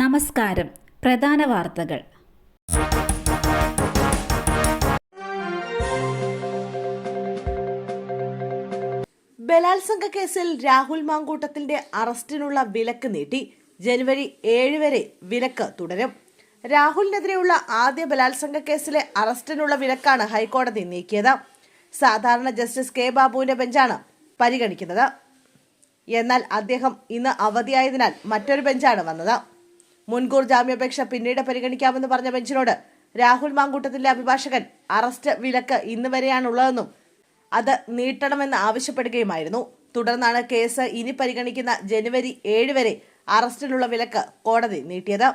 നമസ്കാരം. പ്രധാന വാർത്തകൾ. ബലാത്സംഗ കേസിൽ രാഹുൽ മാങ്കൂട്ടത്തിന്റെ അറസ്റ്റിനുള്ള വിലക്ക് നീട്ടി. ജനുവരി ഏഴ് വരെ വിലക്ക് തുടരും. രാഹുലിനെതിരെയുള്ള ആദ്യ ബലാത്സംഗ കേസിലെ അറസ്റ്റിനുള്ള വിലക്കാണ് ഹൈക്കോടതി നീക്കിയത്. സാധാരണ ജസ്റ്റിസ് കെ ബാബുവിന്റെ ബെഞ്ചാണ് പരിഗണിക്കുന്നത്. എന്നാൽ അദ്ദേഹം ഇന്ന് അവധിയായതിനാൽ മറ്റൊരു ബെഞ്ചാണ് വന്നത്. മുൻകൂർ ജാമ്യാപേക്ഷ പിന്നീട് പരിഗണിക്കാമെന്ന് പറഞ്ഞ ബെഞ്ചിനോട് രാഹുൽ മാങ്കൂട്ടത്തിന്റെ അഭിഭാഷകൻ അറസ്റ്റ് വിലക്ക് ഇന്ന് വരെയാണുള്ളതെന്നും അത് നീട്ടണമെന്ന് ആവശ്യപ്പെടുകയുമായിരുന്നു. തുടർന്നാണ് കേസ് ഇനി പരിഗണിക്കുന്ന ജനുവരി ഏഴ് വരെ അറസ്റ്റിലുള്ള വിലക്ക് കോടതി നീട്ടിയത്.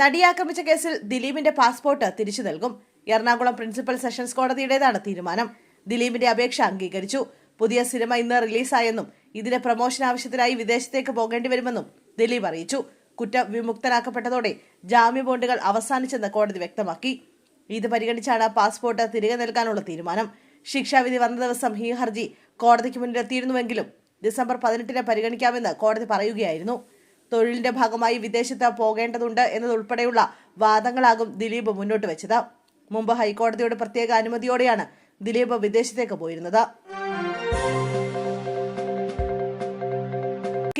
നടിയെ ആക്രമിച്ച കേസിൽ ദിലീപിന്റെ പാസ്പോർട്ട് തിരിച്ചു നൽകും. എറണാകുളം പ്രിൻസിപ്പൽ സെഷൻസ് കോടതിയുടേതാണ് തീരുമാനം. ദിലീപിന്റെ അപേക്ഷ അംഗീകരിച്ചു. പുതിയ സിനിമ ഇന്ന് റിലീസായെന്നും ഇതിന് പ്രമോഷൻ ആവശ്യത്തിനായി വിദേശത്തേക്ക് പോകേണ്ടി വരുമെന്നും ദിലീപ് അറിയിച്ചു. കുറ്റവിമുക്തനാക്കപ്പെട്ടതോടെ ജാമ്യ ബോണ്ടുകൾ അവസാനിച്ചെന്ന് കോടതി വ്യക്തമാക്കി. ഇത് പരിഗണിച്ചാണ് പാസ്പോർട്ട് തിരികെ നൽകാനുള്ള തീരുമാനം. ശിക്ഷാവിധി വന്ന ദിവസം ഈ ഹർജി കോടതിക്ക് മുന്നിലെത്തിയിരുന്നുവെങ്കിലും ഡിസംബർ പതിനെട്ടിന് പരിഗണിക്കാമെന്ന് കോടതി പറയുകയായിരുന്നു. തൊഴിലിന്റെ ഭാഗമായി വിദേശത്ത് പോകേണ്ടതുണ്ട് എന്നതുൾപ്പെടെയുള്ള വാദങ്ങളാകും ദിലീപ് മുന്നോട്ട് വെച്ചത്. മുമ്പ് ഹൈക്കോടതിയുടെ പ്രത്യേക അനുമതിയോടെയാണ് ദിലീപ് വിദേശത്തേക്ക് പോയിരുന്നത്.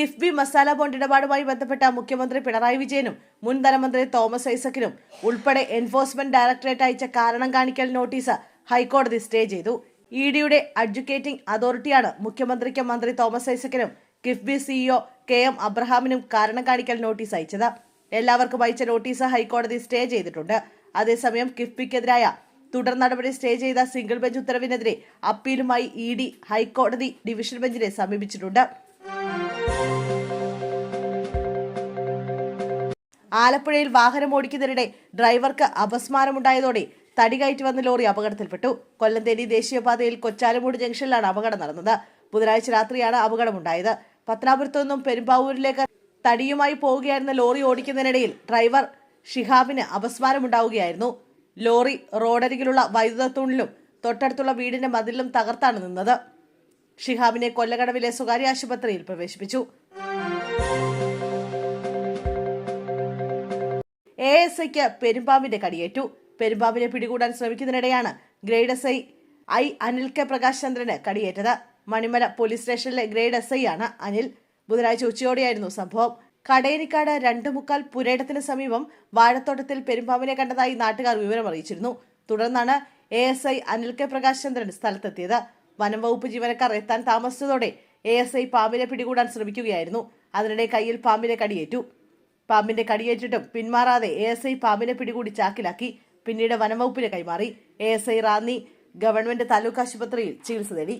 കിഫ്ബി മസാല ബോണ്ട് ഇടപാടുമായി ബന്ധപ്പെട്ട മുഖ്യമന്ത്രി പിണറായി വിജയനും മുൻ ധനമന്ത്രി തോമസ് ഐസക്കിനും ഉൾപ്പെടെ എൻഫോഴ്സ്മെന്റ് ഡയറക്ടറേറ്റ് അയച്ച കാരണം കാണിക്കൽ നോട്ടീസ് ഹൈക്കോടതി സ്റ്റേ ചെയ്തു. ഇ ഡിയുടെ അഡ്വക്കേറ്റിംഗ് അതോറിറ്റിയാണ് മുഖ്യമന്ത്രിക്കും മന്ത്രി തോമസ് ഐസക്കിനും കിഫ്ബി സിഇഒ കെ എം അബ്രഹാമിനും കാരണം കാണിക്കൽ നോട്ടീസ് അയച്ചത്. എല്ലാവർക്കും അയച്ച നോട്ടീസ് ഹൈക്കോടതി സ്റ്റേ ചെയ്തിട്ടുണ്ട്. അതേസമയം കിഫ്ബിക്കെതിരായ തുടർ നടപടി സ്റ്റേ ചെയ്ത സിംഗിൾ ബെഞ്ച് ഉത്തരവിനെതിരെ അപ്പീലുമായി ഇ ഡി ഹൈക്കോടതി ഡിവിഷൻ ബെഞ്ചിനെ സമീപിച്ചിട്ടുണ്ട്. ആലപ്പുഴയിൽ വാഹനം ഓടിക്കുന്നതിനിടെ ഡ്രൈവർക്ക് അപസ്മാരമുണ്ടായതോടെ തടി കയറ്റി വന്ന ലോറി അപകടത്തിൽപ്പെട്ടു. കൊല്ലന്തേരി ദേശീയപാതയിൽ കൊച്ചാലമൂട് ജംഗ്ഷനിലാണ് അപകടം നടന്നത്. ബുധനാഴ്ച രാത്രിയാണ് അപകടമുണ്ടായത്. പത്തനാപുരത്തു നിന്നും പെരുമ്പാവൂരിലേക്ക് തടിയുമായി പോവുകയായിരുന്ന ലോറി ഓടിക്കുന്നതിനിടയിൽ ഡ്രൈവർ ഷിഹാബിന് അപസ്മാരമുണ്ടാവുകയായിരുന്നു. ലോറി റോഡരികിലുള്ള വൈദ്യുത തൂണിലും തൊട്ടടുത്തുള്ള വീടിന്റെ മതിലിലും തകർത്താണ് നിന്നത്. ഷിഹാബിനെ കൊല്ലകടവിലെ സ്വകാര്യ ആശുപത്രിയിൽ പ്രവേശിപ്പിച്ചു. എസ് ഐക്ക് പെരുമ്പാമ്പിന്റെ കടിയേറ്റു. പെരുമ്പാമ്പിനെ പിടികൂടാൻ ശ്രമിക്കുന്നതിനിടെയാണ് grade S I I Anil K Prakash ചന്ദ്രന് കടിയേറ്റത്. മണിമല പോലീസ് സ്റ്റേഷനിലെ ഗ്രേഡ് എസ് ഐ ആണ് അനിൽ. ബുധനാഴ്ച ഉച്ചയോടെയായിരുന്നു സംഭവം. കടയനിക്കാട് രണ്ടു മുക്കാൽ പുരയിടത്തിന് സമീപം വാഴത്തോട്ടത്തിൽ പെരുമ്പാമ്പിനെ കണ്ടതായി നാട്ടുകാർ വിവരം അറിയിച്ചിരുന്നു. തുടർന്നാണ് A S I Anil K Prakash Chandran സ്ഥലത്തെത്തിയത്. വനം വകുപ്പ് ജീവനക്കാർ എത്താൻ താമസിച്ചതോടെ എ എസ് ഐ പാമ്പിനെ പിടികൂടാൻ ശ്രമിക്കുകയായിരുന്നു. അതിനിടെ കയ്യിൽ പാമ്പിനെ കടിയേറ്റു. പാമ്പിന്റെ കടിയേറ്റിട്ടും പിന്മാറാതെ എ എസ് ഐ പാമ്പിനെ പിടികൂടി ചാക്കിലാക്കി. പിന്നീട് വനംവകുപ്പിന് കൈമാറി. A S I Ranni government taluk ആശുപത്രിയിൽ ചികിത്സ തേടി